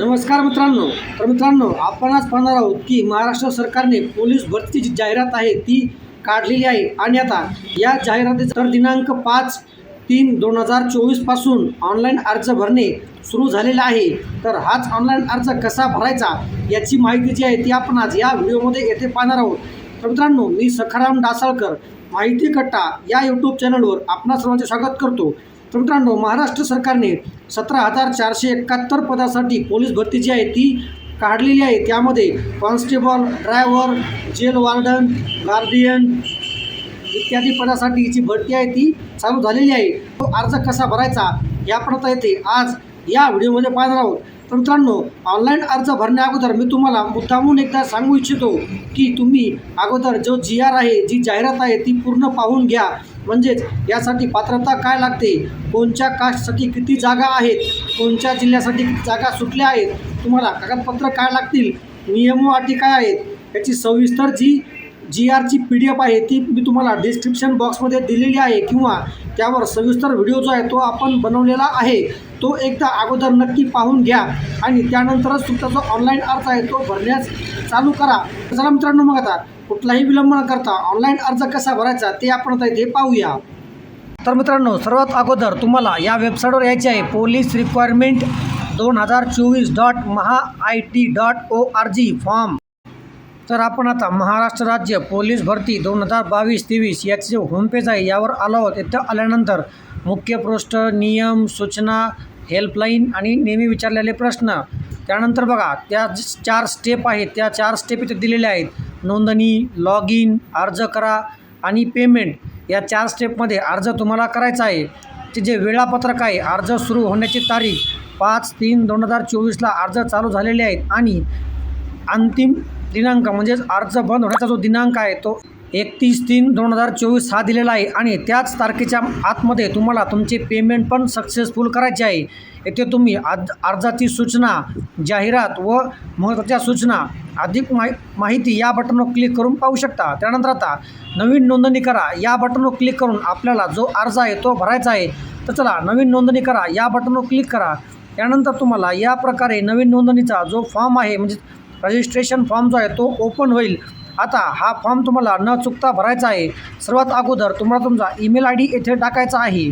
नमस्कार मित्रांनो. तर मित्रांनो आपण आज पाहणार आहोत की महाराष्ट्र सरकारने पोलीस भरतीची जी जाहिरात आहे ती काढलेली आहे. आणि आता या जाहिरातीचा तर दिनांक पाच तीन दोन हजार चोवीसपासून ऑनलाईन अर्ज भरणे सुरू झालेला आहे. तर हाच ऑनलाईन अर्ज कसा भरायचा याची माहिती जी आहे ती आपण आज या व्हिडिओमध्ये येथे पाहणार आहोत. तर मित्रांनो मी सखाराम डासाळकर माहिती कट्टा या यूट्यूब चॅनलवर आपणा सर्वांचे स्वागत करतो. तर मित्रांनो महाराष्ट्र सरकारने सतरा हजार चारशे एकाहत्तर पदासाठी पोलीस भरती जी आहे ती काढलेली आहे. त्यामध्ये constable driver jail warden guardian इत्यादी पदासाठी जी भरती आहे ती चालू झालेली आहे. तो अर्ज कसा भरायचा या आपण येथे आज या व्हिडिओमध्ये पाहणार आहोत. तर मित्रांनो ऑनलाईन अर्ज भरण्या अगोदर मी तुम्हाला मुद्दामून एकदा सांगू इच्छितो की तुम्ही अगोदर जो जी आर आहे जी जाहिरात आहे ती पूर्ण पाहून घ्या. म्हणजेच यासाठी पात्रता काय लागते? कोणत्या कास्टसाठी किती जागा आहेत? कोणत्या जिल्ह्यासाठी किती जागा सुटल्या आहेत? तुम्हाला कागदपत्र काय लागतील? नियम अटी काय आहेत? याची सविस्तर जी जी आरची पी डी एफ आहे ती मी तुम्हाला डिस्क्रिप्शन बॉक्समध्ये दिलेली आहे किंवा त्यावर सविस्तर व्हिडिओ जो आहे तो आपण बनवलेला आहे तो एकदा अगोदर नक्की पाहून घ्या आणि त्यानंतरच तुमचा जो ऑनलाईन अर्ज आहे तो भरण्यास चालू करा. चला मित्रांनो मग आता कुठलाही विलंब न करता ऑनलाईन अर्ज कसा भरायचा ते आपण आता इथे पाहूया. तर मित्रांनो सर्वात अगोदर तुम्हाला या वेबसाईटवर यायचे आहे. पोलीस रिक्वायरमेंट दोन हजार चोवीस dot Maha I T dot O R G form तर आपण आता महाराष्ट्र राज्य पोलीस भरती दोन हजार बावीस तेवीस याचे जे होमपेज आहे यावर आलो आहोत. इथं आल्यानंतर मुख्य पृष्ठ नियम सूचना हेल्पलाईन आणि नेहमी विचारलेले प्रश्न. त्यानंतर बघा त्या ज- चार स्टेप आहेत त्या चार स्टेप इथे दिलेल्या आहेत. नोंदणी लॉग इन अर्ज करा आणि पेमेंट या चार स्टेपमध्ये अर्ज तुम्हाला करायचा आहे. ते जे वेळापत्रक आहे अर्ज सुरू होण्याची तारीख पाच तीन दोन हजार चोवीसला अर्ज चालू झालेले आहेत आणि अंतिम दिनांक म्हणजेच अर्ज बंद होण्याचा जो दिनांक आहे तो एकतीस तीन दोन हजार चोवीस हा दिलेला आहे आणि त्याच तारखेच्या आतमध्ये तुम्हाला तुमचे पेमेंट पण सक्सेसफुल करायचे आहे. येथे तुम्ही आज अर्जाची सूचना जाहिरात व महत्त्वाच्या सूचना अधिक माहि माहिती या बटनवर क्लिक करून पाहू शकता. त्यानंतर आता नवीन नोंदणी करा. या बटनवर क्लिक करून आपल्याला जो अर्ज आहे तो भरायचा आहे. तर चला नवीन नोंदणी करा. या बटनवर क्लिक करा. त्यानंतर तुम्हाला या प्रकारे नवीन नोंदणीचा जो फॉर्म आहे म्हणजे रजिस्ट्रेशन फॉर्म जो आहे तो ओपन होईल. आता हा फॉर्म तुम्हाला न चुकता भरायचा आहे. सर्वात अगोदर तुम्हाला तुमचा ईमेल आय डी येथे टाकायचा आहे.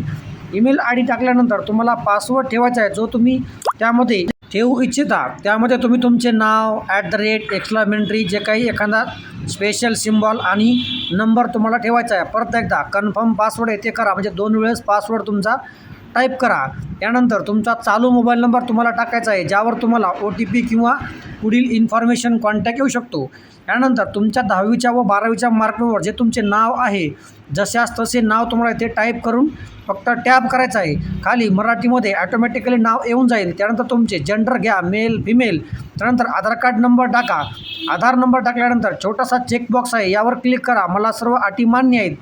ईमेल आय डी टाकल्यानंतर तुम्हाला पासवर्ड ठेवायचा आहे जो तुम्ही त्यामध्ये ठेवू इच्छिता. त्यामध्ये तुम्ही तुमचे नाव ॲट द रेट एक्सप्लामेंटरी जे काही एखादा स्पेशल सिम्बॉल आणि नंबर तुम्हाला ठेवायचा आहे. परत एकदा कन्फर्म पासवर्ड येथे करा. म्हणजे दोन वेळेस पासवर्ड तुमचा टाईप करा. त्यानंतर तुमचा चालू मोबाईल नंबर तुम्हाला टाकायचा आहे ज्यावर तुम्हाला ओ टी पी किंवा पुढील इन्फॉर्मेशन कॉन्टॅक्ट येऊ शकतो. त्यानंतर तुमच्या दहावीच्या व बारावीच्या मार्कवर जे तुमचे नाव आहे जशास तसे नाव तुम्हाला इथे टाईप करून फक्त टॅप करायचं आहे. खाली मराठीमध्ये ॲटोमॅटिकली नाव येऊन जाईल. त्यानंतर तुमचे जेंडर घ्या मेल फिमेल. त्यानंतर आधार कार्ड नंबर टाका. आधार नंबर टाकल्यानंतर छोटासा चेकबॉक्स आहे यावर क्लिक करा. मला सर्व अटी मान्य आहेत.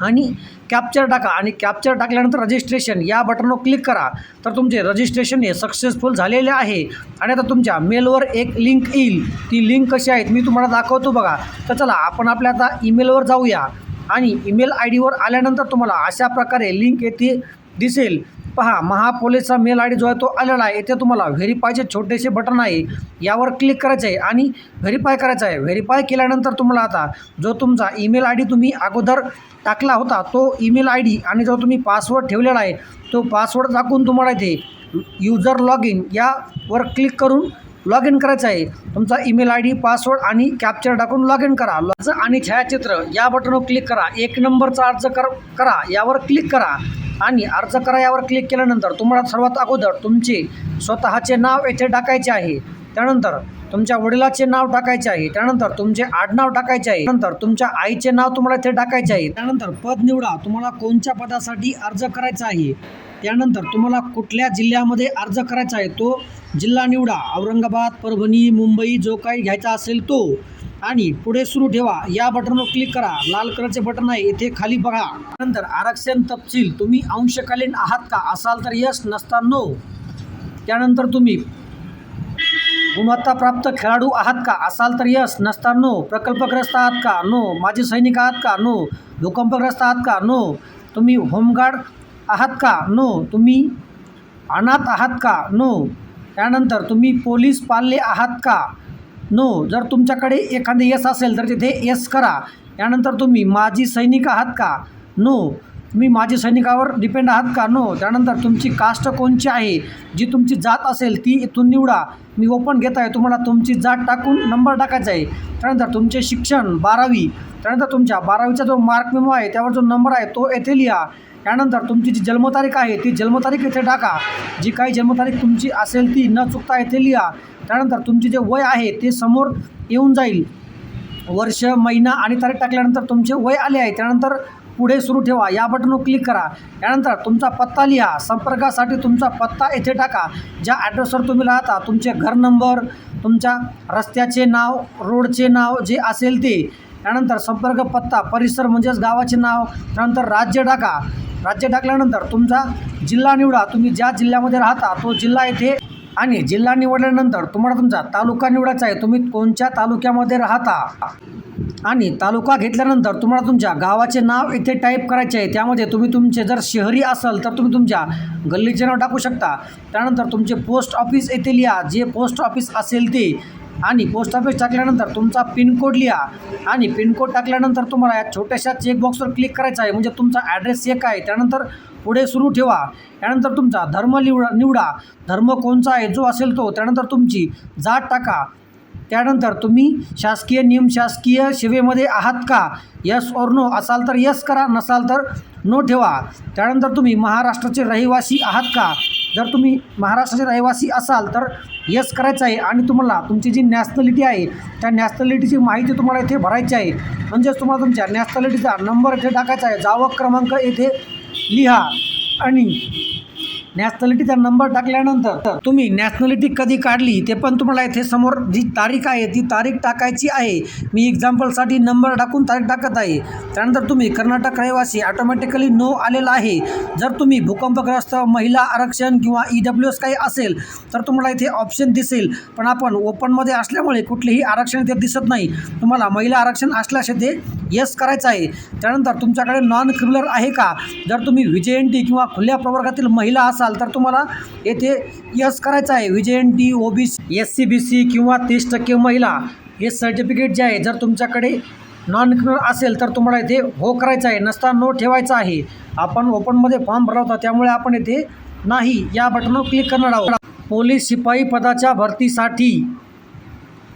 आणि कॅप्चर टाका आणि कॅप्चर टाकल्यानंतर रजिस्ट्रेशन या बटनवर क्लिक करा. तर तुमचे रजिस्ट्रेशन हे सक्सेसफुल झालेले आहे. आणि आता तुमच्या मेलवर एक लिंक येईल. ती लिंक कशी आहेत मी तुम्हाला दाखवतो बघा. तर चला आपण आपल्या आता ईमेलवर जाऊया. आणि ईमेल आय डीवर आल्यानंतर तुम्हाला अशा प्रकारे लिंक येथे दिसेल. पहा महापोलीसचा मेल आय डी जो आहे तो आलेला आहे. इथे तुम्हाला व्हेरीफायचे छोटेसे बटन आहे. यावर क्लिक करायचे आहे आणि व्हेरीफाय करायचं आहे व्हेरीफाय केल्यानंतर तुम्हाला आता जो तुमचा ईमेल आय डी तुम्ही अगोदर टाकला होता तो ईमेल आय डी आणि जो तुम्ही पासवर्ड ठेवलेला आहे तो पासवर्ड टाकून तुम्हाला इथे युजर लॉग इन यावर क्लिक करून लॉग इन करायचं आहे. तुमचा ईमेल आय डी पासवर्ड आणि कॅप्चर टाकून लॉग इन करा. अर्ज आणि छायाचित्र या बटनवर क्लिक करा. एक नंबरचा अर्ज कर करा. यावर क्लिक करा. आणि अर्ज करा यावर क्लिक केल्यानंतर तुम्हाला सर्वात अगोदर तुमचे स्वतःचे नाव येथे टाकायचे आहे. त्यानंतर तुमच्या वडिलाचे नाव टाकायचे आहे. त्यानंतर तुमचे आडनाव टाकायचे आहे. नंतर तुमच्या आईचे नाव तुम्हाला इथे टाकायचे आहे. त्यानंतर पद निवडा. तुम्हाला कोणत्या पदासाठी अर्ज करायचा आहे? त्यानंतर तुम्हाला कुठल्या जिल्ह्यामध्ये अर्ज करायचा आहे? तो जिल्हा निवडा औरंगाबाद परभणी मुंबई जो काही घ्यायचा असेल तो. आणि पुढे सुरू ठेवा. या बटनवर क्लिक करा. लाल कलरचे बटन आहे इथे खाली बघा. नंतर आरक्षण तपशील. तुम्ही अंशकालीन आहात का? असाल तर यस नसता नो त्यानंतर तुम्ही गुणवत्ताप्राप्त खेळाडू आहात का? असाल तर यस नसता नो प्रकल्पग्रस्त आहात का? नो माजी सैनिक आहात का? नो भूकंपग्रस्त आहात का? नो तुम्ही होमगार्ड आहात का? नो तुम्ही अनाथ आहात का? नो त्यानंतर तुम्ही पोलीस पालले आहात का? नो जर तुमच्याकडे एखादे यस असेल तर तिथे यस करा. त्यानंतर तुम्ही माजी सैनिक आहात का? नो तुम्ही माजी सैनिकावर डिपेंड आहात का? नो त्यानंतर तुमची कास्ट कोणची आहे? जी तुमची जात असेल ती इथून निवडा. मी ओपन घेत आहे तुम्हाला तुमची जात टाकून नंबर टाकायचा आहे. त्यानंतर तुमचे शिक्षण बारावी. त्यानंतर तुमच्या बारावीचा जो मार्क मेमो आहे त्यावर जो नंबर आहे तो येथे लिहा. त्यानंतर तुमची जी जन्मतारीख आहे ती जन्मतारीख येथे टाका. जी काही जन्मतारीख तुमची असेल ती न चुकता येथे लिहा. त्यानंतर तुमचे जे वय आहे ते समोर येऊन जाईल. वर्ष महिना आणि तारीख टाकल्यानंतर तुमचे वय आले आहे त्यानंतर पुढे सुरू ठेवा. या बटनवर क्लिक करा. त्यानंतर तुमचा पत्ता लिहा. संपर्कासाठी तुमचा पत्ता येथे टाका. ज्या ॲड्रेसवर तुम्ही राहता तुमचे घर नंबर तुमच्या रस्त्याचे नाव रोडचे नाव जे असेल ते. त्यानंतर संपर्क पत्ता परिसर म्हणजेच गावाचे नाव. त्यानंतर राज्य टाका. राज्य टाकल्यानंतर तुमचा जिल्हा निवडा. तुम्ही ज्या जिल्ह्यामध्ये राहता तो जिल्हा येथे आणि जिल्हा निवडल्यानंतर तुम्हाला तुमचा तालुका निवडायचा आहे. तुम्ही कोणत्या तालुक्यामध्ये राहता? आणि तालुका घेतल्यानंतर तुम्हाला तुमच्या गावाचे नाव इथे टाईप करायचे आहे. त्यामध्ये तुम्ही तुमचे जर शहरी असाल तर तुम्ही तुमच्या गल्लीचे नाव टाकू शकता. त्यानंतर तुमचे पोस्ट ऑफिस येथे लिहा. जे पोस्ट ऑफिस असेल ते आणि पोस्ट ऑफिस टाकल्यानंतर तुमचा पिनकोड लिहा. आणि पिनकोड टाकल्यानंतर तुम्हाला या छोट्याशा चेकबॉक्सवर क्लिक करायचं आहे. म्हणजे तुमचा ॲड्रेस एक आहे. त्यानंतर पुढे सुरू ठेवा. त्यानंतर तुमचा धर्म निवडा निवडा. धर्म कोणचा आहे? जो असेल तो. त्यानंतर तुमची जात टाका. त्यानंतर तुम्ही शासकीय निमशासकीय सेवेमध्ये आहात का? यस और नो असाल तर यस करा. नसाल तर नो ठेवा. त्यानंतर तुम्ही महाराष्ट्राचे रहिवासी आहात का? जर तुम्ही महाराष्ट्राचे रहिवासी असाल तर यस करायचं आहे आणि तुम्हाला तुमची जी नॅशनॅलिटी आहे त्या नॅशनॅलिटीची माहिती तुम्हाला इथे भरायची आहे. म्हणजेच तुम्हाला तुमच्या नॅशनॅलिटीचा नंबर इथे टाकायचा आहे. जावक क्रमांक येथे लिहा आणि नॅशनॅलिटीचा नंबर टाकल्यानंतर तर तुम्ही नॅशनॅलिटी कधी काढली? ते पण तुम्हाला इथे समोर जी तारीख आहे ती तारीख टाकायची आहे. मी एक्झाम्पलसाठी नंबर टाकून तारीख टाकत आहे. त्यानंतर तुम्ही कर्नाटक रहिवासी ऑटोमॅटिकली नो आलेला आहे. जर तुम्ही भूकंपग्रस्त महिला आरक्षण किंवा ई डब्ल्यू एस काही असेल तर तुम्हाला इथे ऑप्शन दिसेल. पण आपण ओपनमध्ये असल्यामुळे कुठलेही आरक्षण इथे दिसत नाही. तुम्हाला महिला आरक्षण असल्यास ते यस करायचं आहे. त्यानंतर तुमच्याकडे नॉन क्रिमिनल आहे का? जर तुम्ही व्ही किंवा खुल्या प्रवर्गातील महिला असाल तर तुम्हाला येथे यस करायचं आहे. V T O B C S C B C किंवा तीस टक्के महिला हे सर्टिफिकेट जे आहे जर तुमच्याकडे नॉन क्रिमिनल असेल तर तुम्हाला इथे हो करायचं आहे. नसता नो ठेवायचा आहे. आपण ओपनमध्ये फॉर्म भरला होता त्यामुळे आपण येथे नाही. या बटनवर क्लिक करणार आहोत. पोलीस शिपाई पदाच्या भरतीसाठी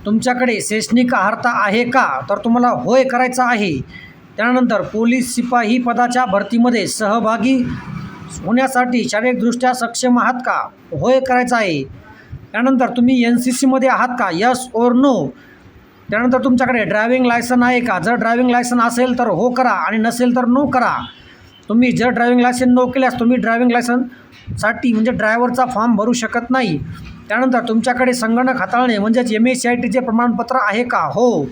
तुमच्याकडे शैक्षणिक अर्हता आहे का? तर तुम्हाला होय करायचं आहे. त्यानंतर पोलीस शिपाई पदाच्या भरतीमध्ये सहभागी होण्यासाठी शारीरिकदृष्ट्या सक्षम आहात का? होय करायचं आहे. त्यानंतर तुम्ही एन सी सीमध्ये आहात का? यस ओर नो त्यानंतर तुमच्याकडे ड्रायव्हिंग लायसन आहे का? जर ड्रायविंग लायसन असेल तर हो करा आणि नसेल तर नो करा. तुम्ही जर ड्रायव्हिंग लायसन नो केल्यास तुम्ही ड्रायव्हिंग लायसनसाठी म्हणजे ड्रायव्हरचा फॉर्म भरू शकत नाही. त्यानंतर तुमच्याकडे संगणक हाताळणे म्हणजेच एम एस सी आय टीचे प्रमाणपत्र आहे का? हो.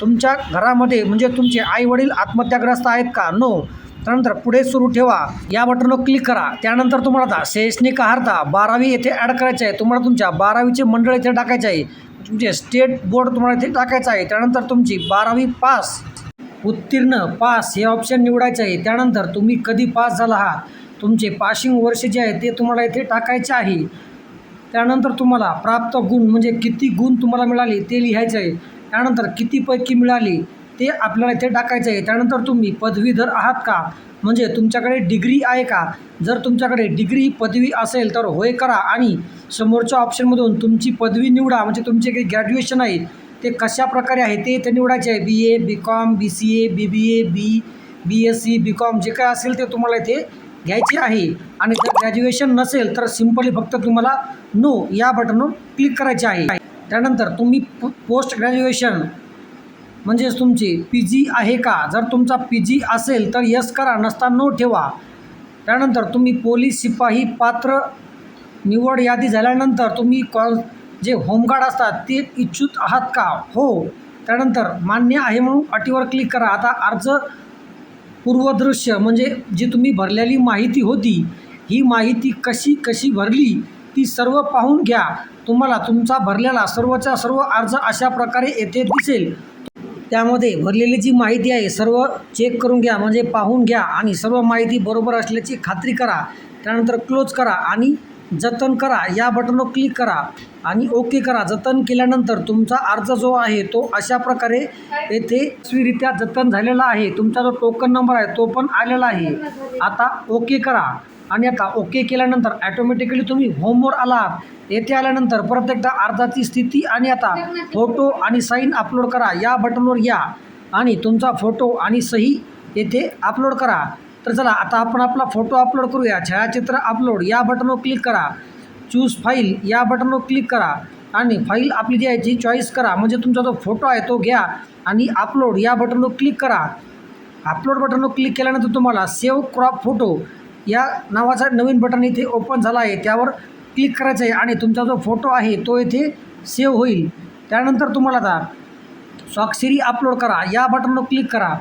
तुमच्या घरामध्ये म्हणजे तुमचे आईवडील आत्महत्याग्रस्त आहेत का? नो त्यानंतर पुढे सुरू ठेवा. या बटनवर क्लिक करा. त्यानंतर तुम्हाला आता शैक्षणिक आहारता बारावी येथे ॲड करायचे आहे. तुम्हाला तुमच्या बारावीचे मंडळ इथे टाकायचे आहे. तुमचे स्टेट बोर्ड तुम्हाला इथे टाकायचं आहे. त्यानंतर तुमची बारावी पास उत्तीर्ण पास हे ऑप्शन निवडायचं आहे. त्यानंतर तुम्ही कधी पास झाला आहात तुमचे पासिंग वर्ष जे आहे ते तुम्हाला इथे टाकायचे आहे. त्यानंतर तुम्हाला प्राप्त गुण म्हणजे किती गुण तुम्हाला मिळाले ते लिहायचं आहे. त्यानंतर कितीपैकी मिळाली? ते आपल्याला इथे टाकायचं आहे. त्यानंतर तुम्ही पदवीधर आहात का? म्हणजे तुमच्याकडे डिग्री आहे का? जर तुमच्याकडे डिग्री पदवी असेल तर होय करा. आणि समोरच्या ऑप्शनमधून तुमची पदवी निवडा. म्हणजे तुमचे काही ग्रॅज्युएशन आहे ते कशा प्रकारे आहे ते इथे निवडायचे आहे. B A B com B C A B B A B B S C B com जे काय असेल ते तुम्हाला इथे घ्यायचे आहे. आणि जर ग्रॅज्युएशन नसेल तर सिम्पली फक्त तुम्हाला नो या बटनवर क्लिक करायचे आहे. त्यानंतर तुम्ही पोस्ट ग्रॅज्युएशन म्हणजेच तुमची पी जी आहे का? जर तुमचा पी जी असेल तर यस करा नसता नो ठेवा. त्यानंतर तुम्ही पोलीस शिपाई पात्र निवड यादी झाल्यानंतर तुम्ही कॉल जे होमगार्ड असतात ते इच्छुक आहात का? हो. त्यानंतर मान्य आहे म्हणून अटीवर क्लिक करा. आता अर्ज पूर्वदृश्य म्हणजे जी तुम्ही भरलेली माहिती होती ही माहिती कशी कशी भरली ती सर्व पाहून घ्या. तुम्हाला तुमचा भरलेला सर्वचा सर्व अर्ज अशा प्रकारे येथे दिसेल. त्यामध्ये भरलेली जी माहिती आहे सर्व चेक करून घ्या म्हणजे पाहून घ्या आणि सर्व माहिती बरोबर असल्याची खात्री करा. त्यानंतर क्लोज करा आणि जतन करा. या बटनवर क्लिक करा आणि ओके करा. जतन केल्यानंतर तुमचा अर्ज जो आहे तो अशा प्रकारे येथे स्वीरित्या जतन झालेला आहे. तुमचा जो टोकन नंबर आहे तो पण आलेला आहे. आता ओके करा. आणि आता ओके केल्यानंतर ॲटोमॅटिकली तुम्ही होमवर आलात. येथे आल्यानंतर परत एकदा अर्जाची स्थिती आणि आता फोटो आणि साईन अपलोड करा. या बटनवर या. आणि तुमचा फोटो आणि सही येथे अपलोड करा. तर चला आता आपण आपला फोटो अपलोड करूया. छायाचित्र अपलोड या बटनवर क्लिक करा. चूज फाईल या बटनवर क्लिक करा. आणि फाईल आपली जी आहे ती चॉईस करा. म्हणजे तुमचा जो फोटो आहे तो घ्या आणि अपलोड या बटनवर क्लिक करा. अपलोड बटनवर क्लिक केल्यानंतर तुम्हाला सेव्ह क्रॉप फोटो या नावाचा नवीन बटन इथे ओपन झाला आहे. त्यावर क्लिक करायचं आहे आणि तुमचा जो फोटो आहे तो इथे सेव्ह होईल. त्यानंतर तुम्हाला आता स्वाक्षरी अपलोड करा. या बटनवर क्लिक करा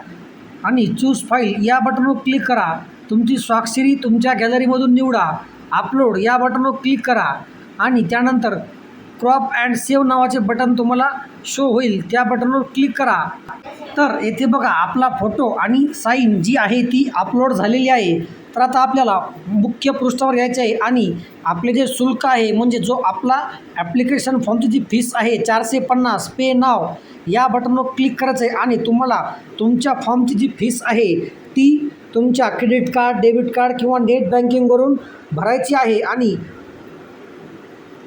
आणि चूज फाईल. या बटनवर क्लिक करा. तुमची स्वाक्षरी तुमच्या गॅलरीमधून निवडा. अपलोड. या बटनवर क्लिक करा आणि त्यानंतर क्रॉप अँड सेव्ह नावाचे बटन तुम्हाला शो होईल. त्या बटनवर क्लिक करा. तर येथे बघा आपला फोटो आणि साईन जी आहे ती अपलोड झालेली आहे. तर आता आपल्याला मुख्य पृष्ठावर घ्यायचे आहे आणि आपले जे शुल्क आहे म्हणजे जो आपला ॲप्लिकेशन फॉर्मची जी फीस आहे चारशे पन्नास पे नाव या बटनवर क्लिक करायचं आहे आणि तुम्हाला तुमच्या फॉर्मची जी फीस आहे ती तुमच्या क्रेडिट कार्ड डेबिट कार्ड किंवा नेट बँकिंगवरून भरायची आहे आणि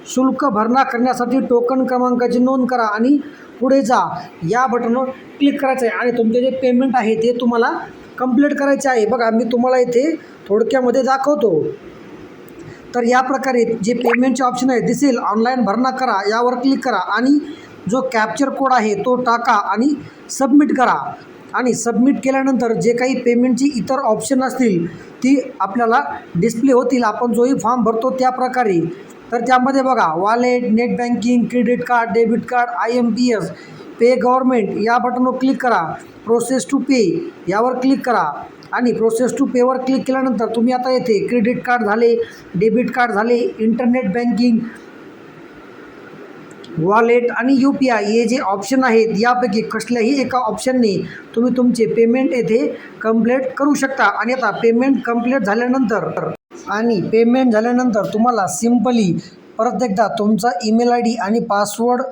शुल्क भरणा करण्यासाठी टोकन क्रमांकाची नोंद करा आणि पुढे जा. या बटनवर क्लिक करायचं आहे आणि तुमचे जे पेमेंट आहे ते तुम्हाला कंप्लीट करायचे आहे. बघा मी तुम्हाला इथे थोडक्यामध्ये दाखवतो. तर या प्रकारे जे पेमेंटचे ऑप्शन आहे दिसेल ऑनलाईन भरणा करा यावर क्लिक करा आणि जो कॅप्चर कोड आहे तो टाका आणि सबमिट करा. आणि सबमिट केल्यानंतर जे काही पेमेंटची इतर ऑप्शन असतील ती आपल्याला डिस्प्ले होतील. आपण जोही फॉर्म भरतो त्या प्रकारे. तर त्यामध्ये बघा wallet net banking credit card debit card I M P S pay government या बटनवर क्लिक करा. प्रोसेस टू पे यावर क्लिक करा. आणि प्रोसेस टू पेवर क्लिक केल्यानंतर तुम्ही आता येथे क्रेडिट कार्ड झाले डेबिट कार्ड झाले इंटरनेट बँकिंग वॉलेट आणि यू पी आय हे जे ऑप्शन आहेत यापैकी कसल्याही एका ऑप्शनने तुम्ही तुमचे पेमेंट येथे कंप्लीट करू शकता. आणि आता पेमेंट कंप्लीट झाल्यानंतर आणि पेमेंट झाल्यानंतर तुम्हाला सिम्पली परत एकदा तुमचा ईमेल आय डी आणि पासवर्ड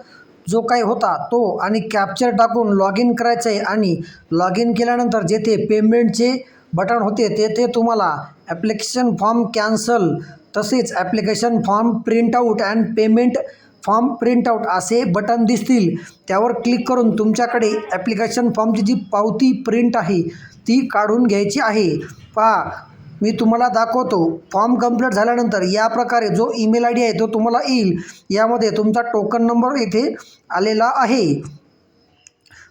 जो काही होता तो आणि कॅप्चर टाकून लॉग इन करायचं आहे आणि लॉग इन केल्यानंतर जेथे पेमेंटचे बटन होते तेथे तुम्हाला ॲप्लिकेशन फॉर्म कॅन्सल तसेच application form printout and payment form printout असे बटन दिसतील. त्यावर क्लिक करून तुमच्याकडे ॲप्लिकेशन फॉर्मची जी पावती प्रिंट आहे ती काढून घ्यायची आहे. पहा मी तुम्हाला दाखवतो. फॉर्म कंप्लीट झाल्यानंतर या प्रकारे जो ईमेल आय डी आहे तो तुम्हाला येईल. यामध्ये तुमचा टोकन नंबर येथे आलेला आहे.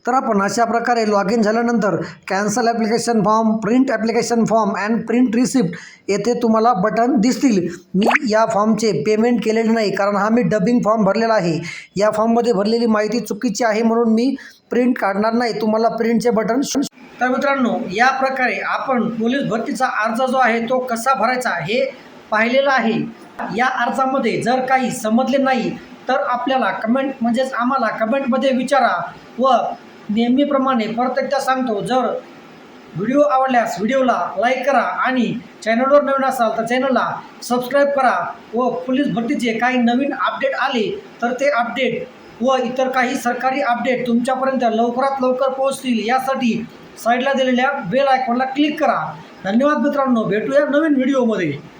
तर आपण अशा प्रकारे लॉग इन झाल्यानंतर cancel application form print application form and print receipt येथे तुम्हाला बटन दिसतील. मी या फॉर्मचे पेमेंट केलेले नाही कारण हा मी डबिंग फॉर्म भरलेला आहे. या फॉर्ममध्ये भरलेली माहिती चुकीची आहे म्हणून मी प्रिंट काढणार नाही. तुम्हाला प्रिंटचे बटन तर मित्रांनो या प्रकारे आपण पोलीस भरतीचा अर्ज जो आहे तो कसा भरायचा हे पाहिलेलं आहे. या अर्जामध्ये जर काही समजले नाही तर आपल्याला कमेंट म्हणजेच आम्हाला कमेंटमध्ये विचारा व नेहमीप्रमाणे परत एकदा सांगतो जर व्हिडिओ आवडल्यास व्हिडिओला लाईक करा आणि चॅनलवर नवीन असाल तर चॅनलला सबस्क्राईब करा व पोलीस भरतीचे काही नवीन अपडेट आले तर ते अपडेट व इतर काही सरकारी अपडेट तुमच्यापर्यंत लवकरात लवकर पोहोचतील यासाठी साईडला दिलेल्या बेल आयकॉनला क्लिक करा. धन्यवाद मित्रांनो. भेटूया नवीन व्हिडिओमध्ये.